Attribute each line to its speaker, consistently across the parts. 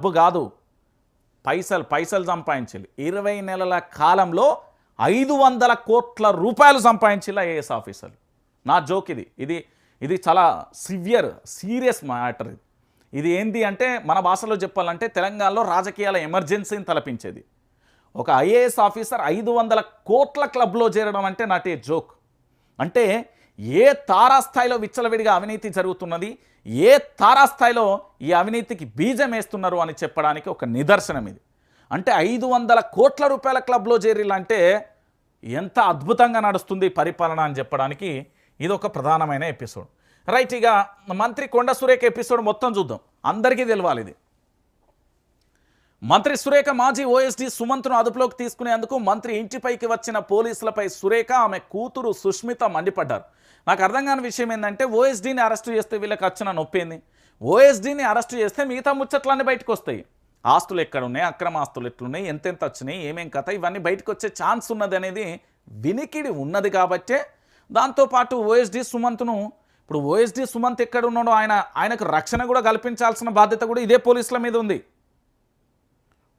Speaker 1: డబ్బు కాదు. పైసలు పైసలు సంపాదించాలి ఇరవై నెలల కాలంలో ఐదు వందల కోట్ల రూపాయలు సంపాదించాలి ఐఏఎస్ ఆఫీసర్లు. నా జోక్ ఇది. ఇది ఇది చాలా సివియర్ సీరియస్ మ్యాటర్ ఇది. ఇది ఏంది అంటే మన భాషలో చెప్పాలంటే తెలంగాణలో రాజకీయాల ఎమర్జెన్సీని తలపించేది. ఒక ఐఏఎస్ ఆఫీసర్ ఐదు వందల కోట్ల క్లబ్లో చేరడం అంటే నాటే జోక్. అంటే ఏ తారాస్థాయిలో విచ్చలవిడిగా అవినీతి జరుగుతున్నది? ఏ తారాస్థాయిలో ఈ అవినీతికి బీజం వేస్తున్నారు అని చెప్పడానికి ఒక నిదర్శనం ఇది. అంటే ఐదు వందల కోట్ల రూపాయల క్లబ్లో చేరిల్లంటే ఎంత అద్భుతంగా నడుస్తుంది పరిపాలన అని చెప్పడానికి ఇది ఒక ప్రధానమైన ఎపిసోడ్. రైట్ ఇక మంత్రి కొండ సురేఖ ఎపిసోడ్ మొత్తం చూద్దాం. అందరికీ తెలవాలి ఇది. మంత్రి సురేఖ మాజీ ఓఎస్డీ సుమంత్ను అదుపులోకి తీసుకునేందుకు మంత్రి ఇంటిపైకి వచ్చిన పోలీసులపై సురేఖ ఆమె కూతురు సుష్మిత మండిపడ్డారు. నాకు అర్థం కాని విషయం ఏంటంటే ఓఎస్డీని అరెస్టు చేస్తే వీళ్ళకి వచ్చిన నొప్పింది? ఓఎస్డీని అరెస్టు చేస్తే మిగతా ముచ్చట్లన్నీ బయటకు వస్తాయి ఆస్తులు ఎక్కడున్నాయి? అక్రమ ఆస్తులు ఎట్లున్నాయి? ఎంతెంత వచ్చినాయి? ఏమేం కథ? ఇవన్నీ బయటకు వచ్చే ఛాన్స్ ఉన్నది అనేది వినికిడి ఉన్నది కాబట్టే దాంతోపాటు ఓఎస్డీ సుమంత్ను ఇప్పుడు ఓఎస్డీ సుమంత్ ఎక్కడ ఉన్నాడో ఆయన ఆయనకు రక్షణ కూడా కల్పించాల్సిన బాధ్యత కూడా ఇదే పోలీసుల మీద ఉంది.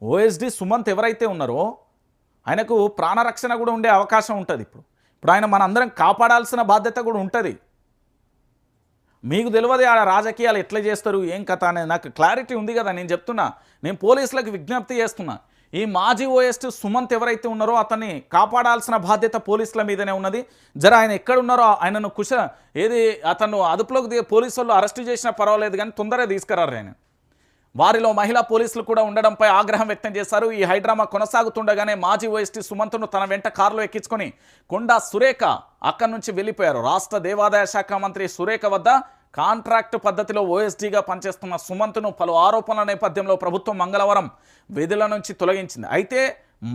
Speaker 1: ఓఎస్డి సుమంత్ ఎవరైతే ఉన్నారో ఆయనకు ప్రాణరక్షణ కూడా ఉండే అవకాశం ఉంటుంది ఇప్పుడు. ఇప్పుడు ఆయన మనందరం కాపాడాల్సిన బాధ్యత కూడా ఉంటుంది. మీకు తెలియదు ఆ రాజకీయాలు ఎట్లా చేస్తారు ఏం కథ అనేది. నాకు క్లారిటీ ఉంది కదా నేను చెప్తున్నా. నేను పోలీసులకు విజ్ఞప్తి చేస్తున్నా. ఈ మాజీ ఓఎస్టీ సుమంత్ ఎవరైతే ఉన్నారో అతన్ని కాపాడాల్సిన బాధ్యత పోలీసుల మీదనే ఉన్నది. జర ఆయన ఎక్కడున్నారో ఆయనను కుశ ఏది అతను అదుపులోకి దిగే పోలీసు వాళ్ళు అరెస్ట్ చేసినా పర్వాలేదు కానీ తొందరగా తీసుకురారు ఆయన. వారిలో మహిళా పోలీసులు కూడా ఉండడంపై ఆగ్రహం వ్యక్తం చేశారు. ఈ హైడ్రామా కొనసాగుతుండగానే మాజీ ఓఎస్టీ సుమంత్ను తన వెంట కారులో ఎక్కించుకొని కొండా సురేఖ అక్కడి నుంచి వెళ్ళిపోయారు. రాష్ట్ర దేవాదాయ శాఖ మంత్రి సురేఖ వద్ద కాంట్రాక్ట్ పద్ధతిలో ఓఎస్డీగా పనిచేస్తున్న సుమంత్ను పలు ఆరోపణల నేపథ్యంలో ప్రభుత్వం మంగళవారం విధుల నుంచి తొలగించింది. అయితే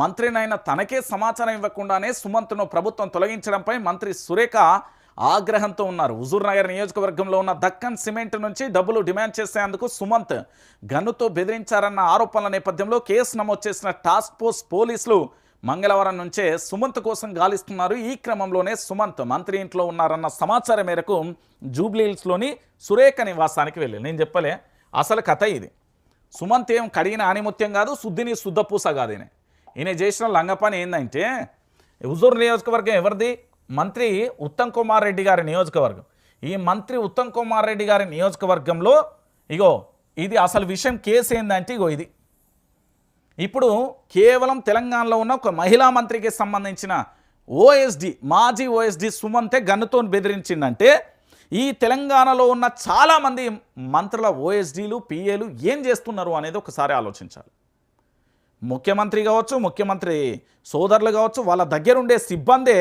Speaker 1: మంత్రినైన తనకే సమాచారం ఇవ్వకుండానే సుమంత్ను ప్రభుత్వం తొలగించడంపై మంత్రి సురేఖ ఆగ్రహంతో ఉన్నారు. హుజూర్ నగర్ నియోజకవర్గంలో ఉన్న దక్కన్ సిమెంట్ నుంచి డబ్బులు డిమాండ్ చేసేందుకు సుమంత్ గన్నుతో బెదిరించారన్న ఆరోపణల నేపథ్యంలో కేసు నమోదు చేసిన టాస్క్ ఫోర్స్ పోలీసులు మంగళవారం నుంచే సుమంత్ కోసం గాలిస్తున్నారు. ఈ క్రమంలోనే సుమంత్ మంత్రి ఇంట్లో ఉన్నారన్న సమాచారం మేరకు జూబ్లీహిల్స్లోని సురేఖ నివాసానికి వెళ్ళి నేను చెప్పలే అసలు కథ ఇది. సుమంత్ ఏం కడిగిన ఆనిముత్యం కాదు శుద్ధిని శుద్ధపూస కాదు ఈయన. ఈయన చేసిన లంగపని ఏంటంటే హుజూర్ నియోజకవర్గం ఎవరిది? మంత్రి ఉత్తమ్ కుమార్ రెడ్డి గారి నియోజకవర్గం. ఈ మంత్రి ఉత్తమ్ కుమార్ రెడ్డి గారి నియోజకవర్గంలో ఇగో ఇది అసలు విషయం కేసు ఏంటంటే ఇగో ఇది. ఇప్పుడు కేవలం తెలంగాణలో ఉన్న ఒక మహిళా మంత్రికి సంబంధించిన ఓఎస్డి మాజీ ఓఎస్డి సుమంతే గన్నుతో బెదిరించిందంటే ఈ తెలంగాణలో ఉన్న చాలామంది మంత్రుల ఓఎస్డీలు పిఏలు ఏం చేస్తున్నారు అనేది ఒకసారి ఆలోచించాలి. ముఖ్యమంత్రి కావచ్చు ముఖ్యమంత్రి సోదరులు కావచ్చు వాళ్ళ దగ్గరుండే సిబ్బందే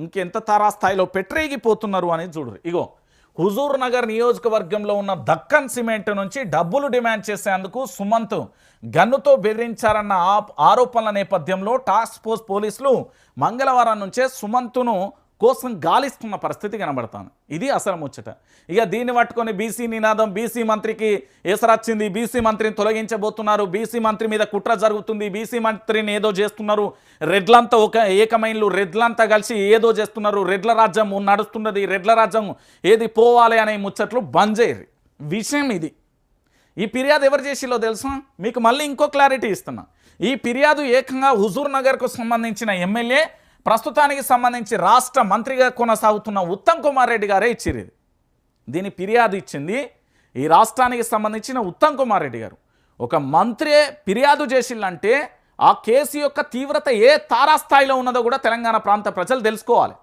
Speaker 1: ఇంకెంత తారాస్థాయిలో పెట్టరేగిపోతున్నారు అనేది చూడరు. ఇగో హుజూర్ నగర్ నియోజకవర్గంలో ఉన్న దక్కన్ సిమెంట్ నుంచి డబ్బులు డిమాండ్ చేసేందుకు సుమంత్ గన్నుతో బెదిరించారన్న ఆరోపణల నేపథ్యంలో టాస్క్ ఫోర్స్ పోలీసులు మంగళవారం నుంచే సుమంత్ను కోసం గాలిస్తున్న పరిస్థితి కనబడతాను. ఇది అసలు ముచ్చట. ఇక దీన్ని పట్టుకొని బీసీ నినాదం బీసీ మంత్రికి ఎసరొచ్చింది బీసీ మంత్రిని తొలగించబోతున్నారు బీసీ మంత్రి మీద కుట్ర జరుగుతుంది బీసీ మంత్రిని ఏదో చేస్తున్నారు రెడ్లంతా ఒక ఏకమైన్లు రెడ్లంతా కలిసి ఏదో చేస్తున్నారు రెడ్ల రాజ్యం నడుస్తున్నది రెడ్ల రాజ్యం ఏది పోవాలి అనే ముచ్చట్లు బంద్ చేయరు. విషయం ఇది. ఈ ఫిర్యాదు ఎవరు చేసిలో తెలుసా? మీకు మళ్ళీ ఇంకో క్లారిటీ ఇస్తున్నా. ఈ ఫిర్యాదు ఏకంగా హుజూర్ నగర్కు సంబంధించిన ఎమ్మెల్యే ప్రస్తుతానికి సంబంధించి రాష్ట్ర మంత్రిగా కొనసాగుతున్న ఉత్తమ్ కుమార్ రెడ్డి గారే ఇచ్చిరు దీని ఫిర్యాదు ఇచ్చింది ఈ రాష్ట్రానికి సంబంధించిన ఉత్తమ్ కుమార్ రెడ్డి గారు. ఒక మంత్రే ఫిర్యాదు చేసిందంటే ఆ కేసు యొక్క తీవ్రత ఏ తారాస్థాయిలో ఉన్నదో కూడా తెలంగాణ ప్రాంత ప్రజలు తెలుసుకోవాలి.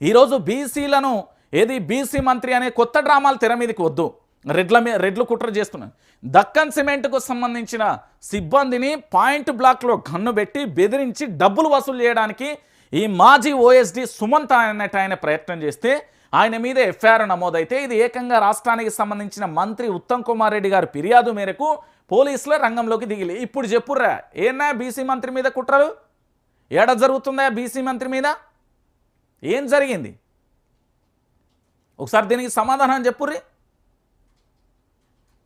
Speaker 1: ఈరోజు బీసీలను ఏది బీసీ మంత్రి అనే కొత్త డ్రామాలు తెర మీదకి వద్దు. రెడ్ల మీద రెడ్లు కుట్ర చేస్తున్నాయి దక్కన్ సిమెంట్కు సంబంధించిన సిబ్బందిని పాయింట్ బ్లాక్లో గన్ను పెట్టి బెదిరించి డబ్బులు వసూలు చేయడానికి ఈ మాజీ ఓఎస్డి సుమంత్ అన్నట్టు ఆయన ప్రయత్నం చేస్తే ఆయన మీద ఎఫ్ఐఆర్ నమోదైతే ఇది ఏకంగా రాష్ట్రానికి సంబంధించిన మంత్రి ఉత్తమ్ కుమార్ రెడ్డి గారి ఫిర్యాదు మేరకు పోలీసుల రంగంలోకి దిగిలి. ఇప్పుడు చెప్పుర్రా ఏనా బీసీ మంత్రి మీద కుట్రలు? ఏడ జరుగుతుందా బీసీ మంత్రి మీద? ఏం జరిగింది? ఒకసారి దీనికి సమాధానం చెప్పుర్రి.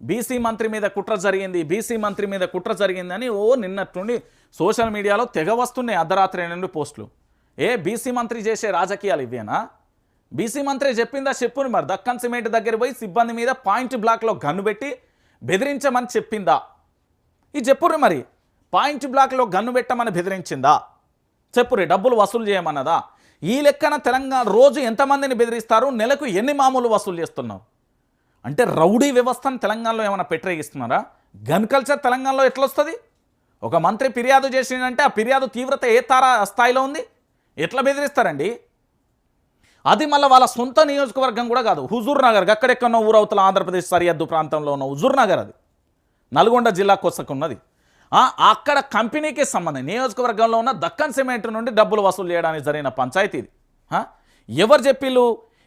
Speaker 1: బీసీ మంత్రి మీద కుట్ర జరిగింది బీసీ మంత్రి మీద కుట్ర జరిగిందని ఓ నిన్నట్టుండి సోషల్ మీడియాలో తెగ వస్తున్నాయి అర్ధరాత్రి నుండి పోస్టులు. ఏ బీసీ మంత్రి చేసే రాజకీయాలు ఇవేనా బీసీ మంత్రి చెప్పిందా చెప్పుని మరి దక్కన్ సిమెంట్ దగ్గర పోయి సిబ్బంది మీద పాయింట్ బ్లాక్లో గన్ను పెట్టి బెదిరించమని చెప్పిందా? ఇది చెప్పుర్రి మరి. పాయింట్ బ్లాక్లో గన్ను పెట్టమని బెదిరించిందా? చెప్పుర్రి డబ్బులు వసూలు చేయమన్నదా? ఈ లెక్కన తెలంగాణ రోజు ఎంతమందిని బెదిరిస్తారు? నెలకు ఎన్ని మామూలు వసూలు చేస్తున్నావు? అంటే రౌడీ వ్యవస్థను తెలంగాణలో ఏమైనా పెట్టరేగిస్తున్నారా? గన్ కల్చర్ తెలంగాణలో ఎట్లా వస్తుంది ఒక మంత్రి ఫిర్యాదు చేసిందంటే ఆ ఫిర్యాదు తీవ్రత ఏ తారా స్థాయిలో ఉంది? ఎట్లా బెదిరిస్తారండి? అది మళ్ళీ వాళ్ళ సొంత నియోజకవర్గం కూడా కాదు. హుజూర్ నగర్ అక్కడెక్కడో ఊరవతల ఆంధ్రప్రదేశ్ సరిహద్దు ప్రాంతంలో ఉన్న హుజూర్ నగర్ అది. నల్గొండ జిల్లా కొసకున్నది అక్కడ కంపెనీకి సంబంధం నియోజకవర్గంలో ఉన్న దక్కన్ సిమెంట్ నుండి డబ్బులు వసూలు చేయడానికి జరిగిన పంచాయతీ ఇది. ఎవరు చెప్పిళ్ళు?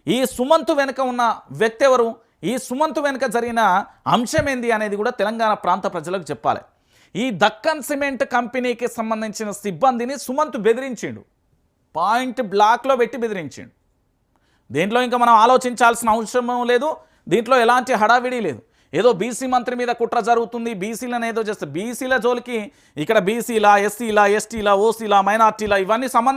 Speaker 1: ఈ సుమంత్ వెనుక ఉన్న వ్యక్తి ఎవరు? ఈ సుమంత్ వెనుక జరిగిన అంశం ఏంది అనేది కూడా తెలంగాణ ప్రాంత ప్రజలకు చెప్పాలి. ఈ దక్కన్ సిమెంట్ కంపెనీకి సంబంధించిన సిబ్బందిని సుమంత్ బెదిరించిండు. పాయింట్ బ్లాక్లో పెట్టి బెదిరించిండు. దీంట్లో ఇంకా మనం ఆలోచించాల్సిన అవసరం లేదు. దీంట్లో ఎలాంటి హడావిడి లేదు. ఏదో బీసీ మంత్రి మీద కుట్ర జరుగుతుంది. బీసీలను ఏదో చేస్తారు. బీసీల జోలికి ఇక్కడ బీసీలా ఎస్సీలా ఎస్టీలా ఓసీలా మైనార్టీలా ఇవన్నీ సంబంధం